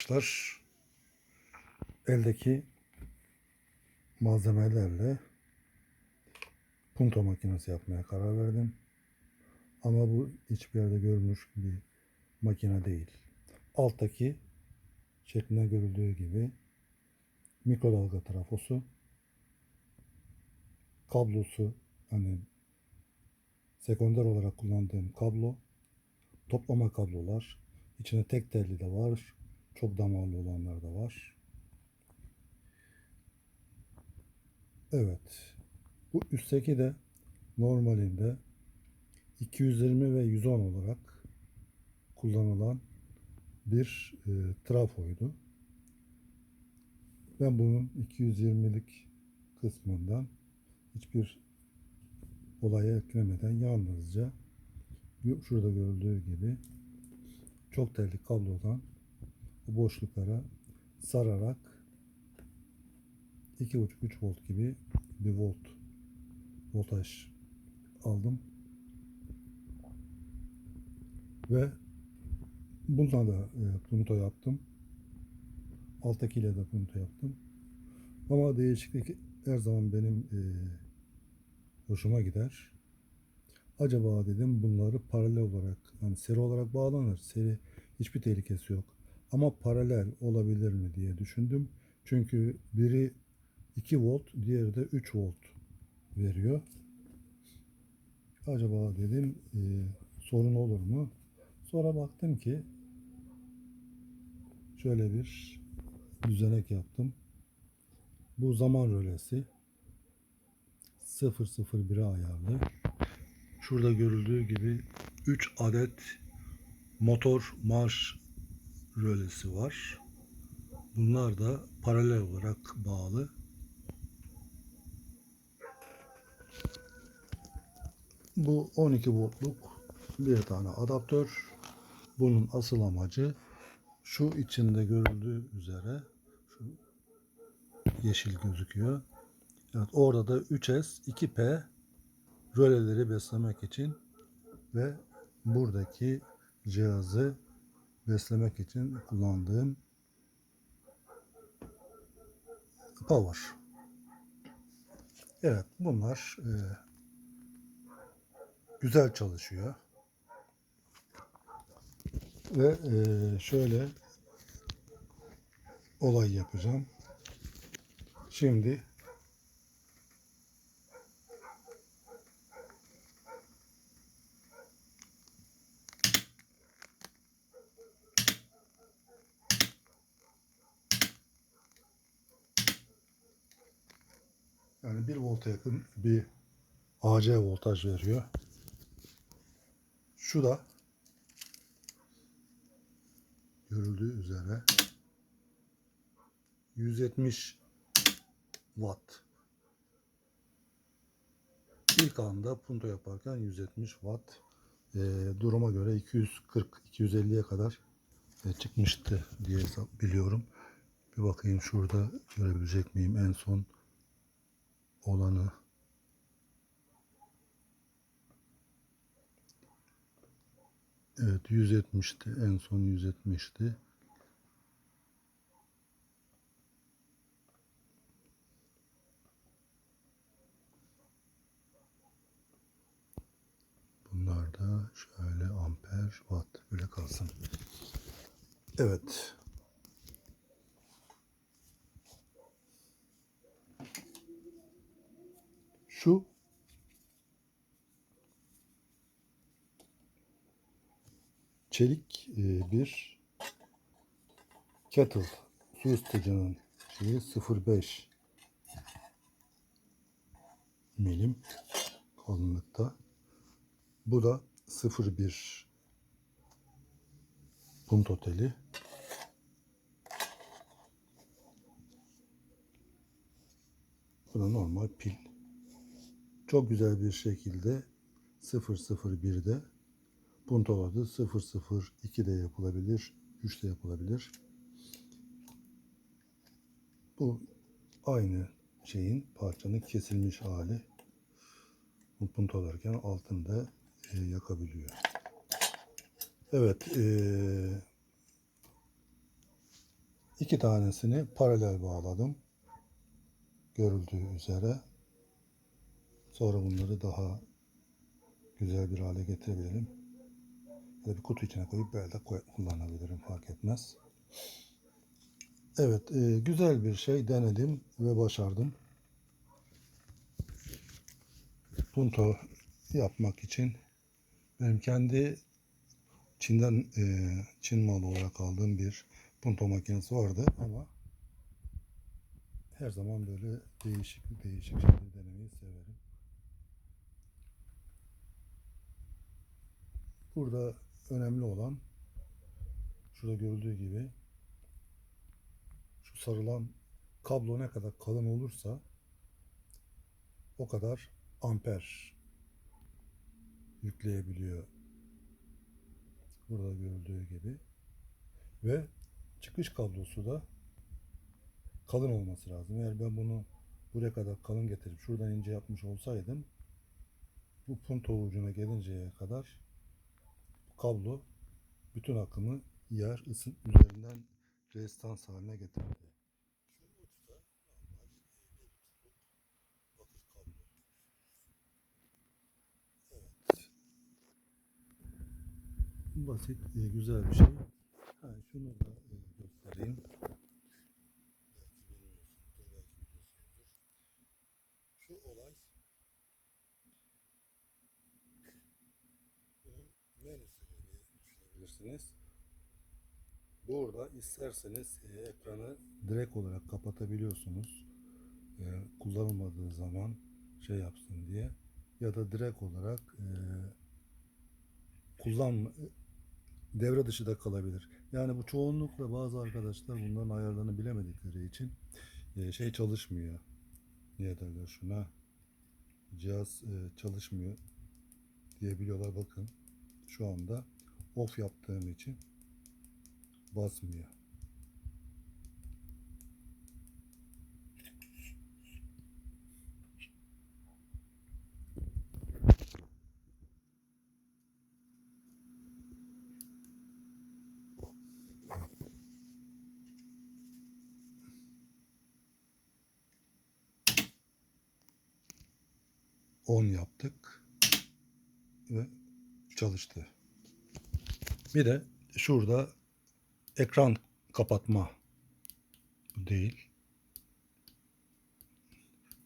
Arkadaşlar eldeki malzemelerle punto makinesi yapmaya karar verdim. Ama bu hiçbir yerde görülmüş bir makine değil. Alttaki şeklinde görüldüğü gibi mikrodalga trafosu kablosu hani sekonder olarak kullandığım kablo toplama kablolar içinde tek telli de var çok damarlı olanlar da var evet bu üstteki de normalinde 220 ve 110 olarak kullanılan bir e, trafoydu. Ben bunun 220'lik kısmından hiçbir olaya eklemeden yalnızca şurada görüldüğü gibi çok telli kablodan bu boşluklara sararak 2.5-3 volt gibi bir volt voltaj aldım. Ve bununla da e, punto yaptım. Alttakiyle de punto yaptım. Ama değişiklik her zaman benim e, hoşuma gider. Acaba dedim bunları paralel olarak yani seri olarak bağlanır. Seri hiçbir tehlikesi yok. Ama paralel olabilir mi diye düşündüm. Çünkü biri 2 volt, diğeri de 3 volt veriyor. Acaba dedim e, sorun olur mu? Sonra baktım ki şöyle bir düzenek yaptım. Bu zaman rölesi 001'e ayarlı. Şurada görüldüğü gibi 3 adet motor marş rölesi var. Bunlar da paralel olarak bağlı. Bu 12 voltluk bir tane adaptör. Bunun asıl amacı şu içinde görüldüğü üzere şu yeşil gözüküyor. Evet orada da 3S 2P röleleri beslemek için ve buradaki cihazı beslemek için kullandığım power. Evet bunlar e, güzel çalışıyor. Ve e, şöyle olay yapacağım. Şimdi yani 1 volta yakın bir AC voltaj veriyor. Şu da görüldüğü üzere 170 watt. İlk anda punto yaparken 170 watt. Ee, duruma göre 240-250'ye kadar e, çıkmıştı diye biliyorum. Bir bakayım şurada görebilecek miyim en son olanı. Evet 170'ti. En son 170'ti. Bunlar da şöyle amper, watt böyle kalsın. Evet. Şu çelik e, bir kettle su ısıtıcının şeyi 0.5 milim kalınlıkta. Bu da 0.1 punto teli. Bu da normal pil. Çok güzel bir şekilde 001'de puntoladı. 002'de yapılabilir. 3'te yapılabilir. Bu aynı şeyin parçanın kesilmiş hali. Bu puntolarken altında e, yakabiliyor. Evet. E, iki tanesini paralel bağladım. Görüldüğü üzere. Sonra bunları daha güzel bir hale getirebilirim. Ya bir kutu içine koyup böyle de kullanabilirim fark etmez. Evet e, güzel bir şey denedim ve başardım. Punto yapmak için benim kendi Çin'den e, Çin malı olarak aldığım bir punto makinesi vardı ama her zaman böyle değişik değişik şeyleri denemeyi severim. Burada önemli olan şurada görüldüğü gibi şu sarılan kablo ne kadar kalın olursa o kadar amper yükleyebiliyor. Burada görüldüğü gibi. Ve çıkış kablosu da kalın olması lazım. Eğer ben bunu buraya kadar kalın getirip şuradan ince yapmış olsaydım bu punto ucuna gelinceye kadar kablo bütün akımı yer ısın üzerinden rezistans haline getirdi. Basit, e, güzel bir şey. Ha, şunu da e, göstereyim. Belki bilmiyorsunuzdur, belki biliyorsunuzdur. Şu olay bunun menüsü gibi düşünebilirsiniz. Burada isterseniz e, ekranı direkt olarak kapatabiliyorsunuz. E, kullanılmadığı zaman şey yapsın diye. Ya da direkt olarak e, kullan devre dışı da kalabilir. Yani bu çoğunlukla bazı arkadaşlar bunların ayarlarını bilemedikleri için e, şey çalışmıyor. Niye derler şuna? Cihaz e, çalışmıyor diyebiliyorlar. Bakın şu anda off yaptığım için basmıyor. On yaptık ve çalıştı. Bir de şurada ekran kapatma değil.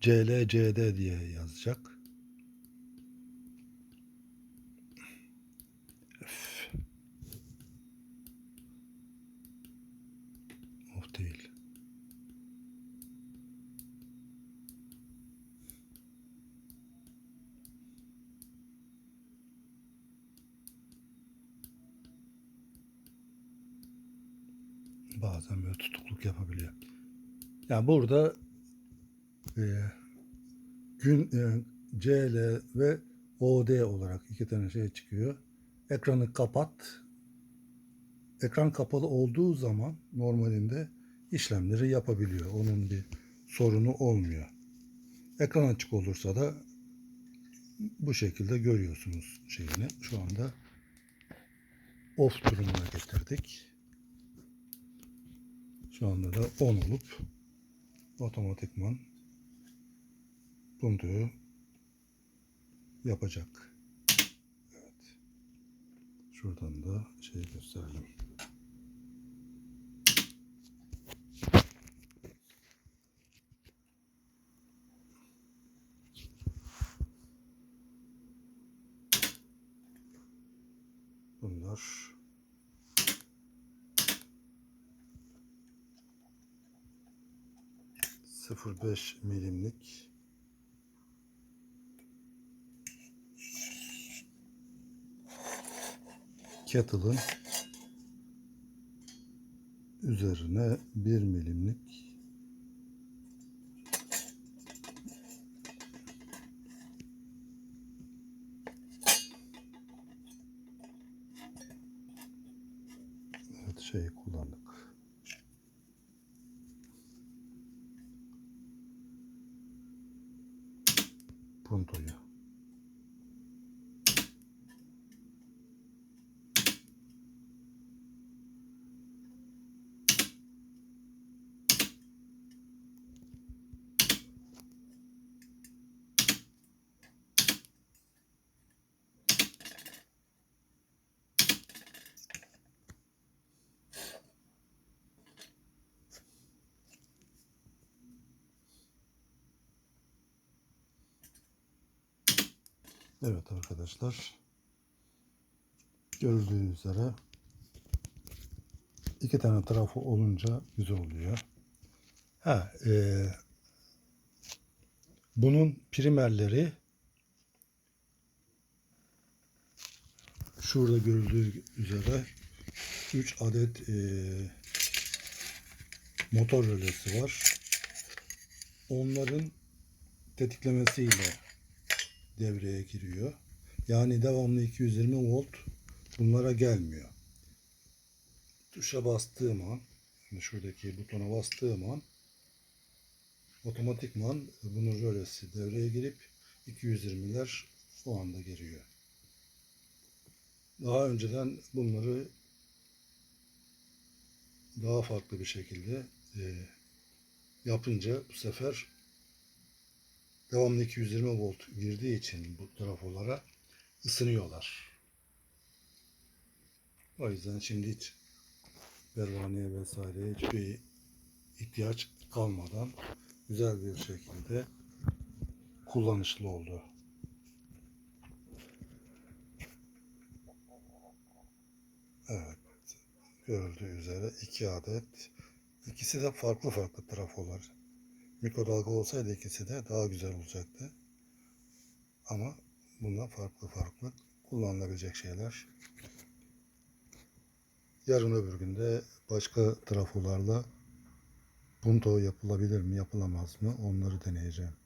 CLCD diye yazacak. Bazen böyle tutukluk yapabiliyor. Yani burada e, gün e, CL ve OD olarak iki tane şey çıkıyor. Ekranı kapat. Ekran kapalı olduğu zaman normalinde işlemleri yapabiliyor. Onun bir sorunu olmuyor. Ekran açık olursa da bu şekilde görüyorsunuz şeyini. Şu anda off durumuna getirdik. Şu anda da on olup otomatikman puntoyu yapacak. Evet. Şuradan da şey gösterelim. Bunlar sıfır beş milimlik. Kettle'ın üzerine bir milimlik Пунтую. Evet arkadaşlar. Gördüğünüz üzere iki tane tarafı olunca güzel oluyor. Ha, e, bunun primerleri şurada görüldüğü üzere 3 adet e, motor rölesi var. Onların tetiklemesiyle devreye giriyor. Yani devamlı 220 volt bunlara gelmiyor. Tuşa bastığım an, yani şuradaki butona bastığım an otomatikman bunun rölesi devreye girip 220'ler o anda giriyor. Daha önceden bunları daha farklı bir şekilde e, yapınca bu sefer devamlı 220 volt girdiği için bu trafolara ısınıyorlar. O yüzden şimdi hiç pervaneye vesaire hiçbir ihtiyaç kalmadan güzel bir şekilde kullanışlı oldu. Evet. Görüldüğü üzere iki adet. İkisi de farklı farklı trafolar. Mikrodalga olsaydı ikisi de daha güzel olacaktı. Ama bunlar farklı farklı kullanılabilecek şeyler. Yarın öbür günde başka trafolarla punto yapılabilir mi yapılamaz mı onları deneyeceğim.